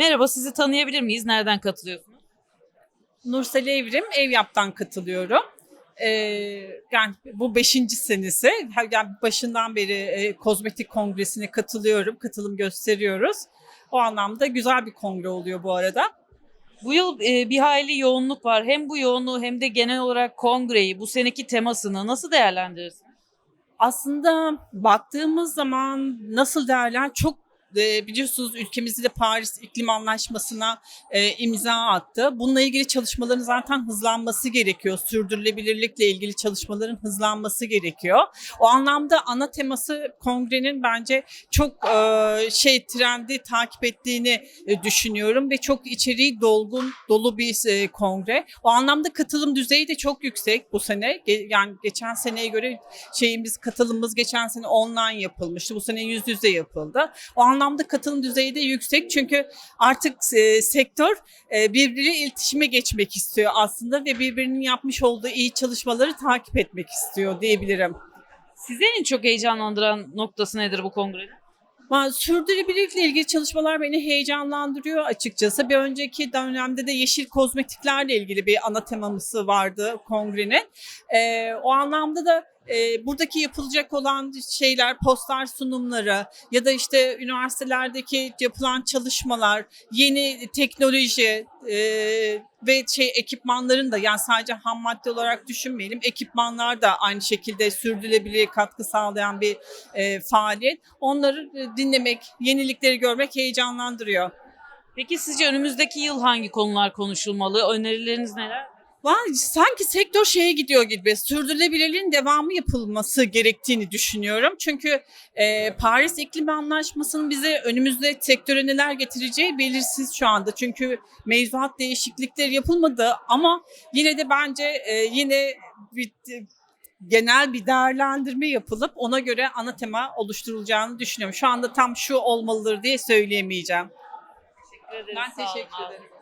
Merhaba, sizi tanıyabilir miyiz? Nereden katılıyorsunuz? Nursel Evrim Evyap'tan katılıyorum. Ee, yani bu beşinci senesi. Yani başından beri e, kozmetik kongresine katılıyorum, katılım gösteriyoruz. O anlamda güzel bir kongre oluyor bu arada. Bu yıl e, bir hayli yoğunluk var. Hem bu yoğunluğu hem de genel olarak kongreyi, bu seneki temasını nasıl değerlendirirsiniz? Aslında baktığımız zaman nasıl derler çok e, biliyorsunuz ülkemizde de Paris İklim Anlaşması'na e, imza attı. Bununla ilgili çalışmaların zaten hızlanması gerekiyor. Sürdürülebilirlikle ilgili çalışmaların hızlanması gerekiyor. O anlamda ana teması kongrenin bence çok e, şey trendi takip ettiğini düşünüyorum ve çok içeriği dolgun, dolu bir kongre. O anlamda katılım düzeyi de çok yüksek bu sene. Yani geçen seneye göre şeyimiz katılımımız geçen sene online yapılmıştı. Bu sene yüz yüze yapıldı. O anlamda katılım düzeyi de yüksek çünkü artık e, sektör e, birbiriyle iletişime geçmek istiyor aslında ve birbirinin yapmış olduğu iyi çalışmaları takip etmek istiyor diyebilirim. Sizi en çok heyecanlandıran noktası nedir bu kongrenin? Sürdürülebilirlikle ilgili çalışmalar beni heyecanlandırıyor açıkçası. Bir önceki dönemde de yeşil kozmetiklerle ilgili bir ana temamızı vardı kongrenin. Ee, o anlamda da e, buradaki yapılacak olan şeyler, poster sunumları ya da işte üniversitelerdeki yapılan çalışmalar, yeni teknoloji e, ve şey ekipmanların da yani sadece ham madde olarak düşünmeyelim. Ekipmanlar da aynı şekilde sürdürülebilirliğe katkı sağlayan bir e, faaliyet. Onları e, dinlemek, yenilikleri görmek heyecanlandırıyor. Peki sizce önümüzdeki yıl hangi konular konuşulmalı? Önerileriniz neler? Vay, sanki sektör şeye gidiyor gibi. Sürdürülebilirliğin devamı yapılması gerektiğini düşünüyorum. Çünkü e, Paris İklim Anlaşması'nın bize önümüzde sektöre neler getireceği belirsiz şu anda. Çünkü mevzuat değişiklikleri yapılmadı ama yine de bence e, yine bir genel bir değerlendirme yapılıp ona göre ana tema oluşturulacağını düşünüyorum. Şu anda tam şu olmalıdır diye söyleyemeyeceğim. Teşekkür ederim. Ben teşekkür ederim.